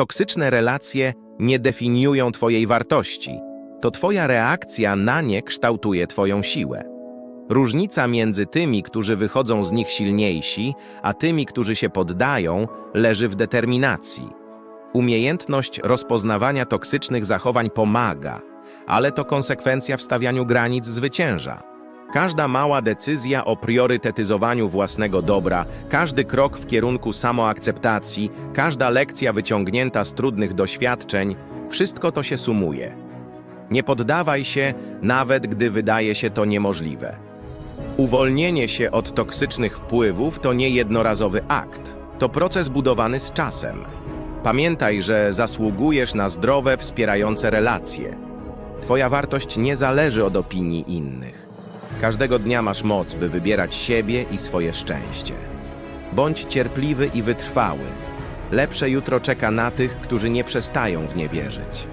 Toksyczne relacje nie definiują Twojej wartości. To Twoja reakcja na nie kształtuje Twoją siłę. Różnica między tymi, którzy wychodzą z nich silniejsi, a tymi, którzy się poddają, leży w determinacji. Umiejętność rozpoznawania toksycznych zachowań pomaga, ale to konsekwencja w stawianiu granic zwycięża. Każda mała decyzja o priorytetyzowaniu własnego dobra, każdy krok w kierunku samoakceptacji, każda lekcja wyciągnięta z trudnych doświadczeń, wszystko to się sumuje. Nie poddawaj się, nawet gdy wydaje się to niemożliwe. Uwolnienie się od toksycznych wpływów to nie jednorazowy akt, to proces budowany z czasem. Pamiętaj, że zasługujesz na zdrowe, wspierające relacje. Twoja wartość nie zależy od opinii innych. Każdego dnia masz moc, by wybierać siebie i swoje szczęście. Bądź cierpliwy i wytrwały. Lepsze jutro czeka na tych, którzy nie przestają w nie wierzyć.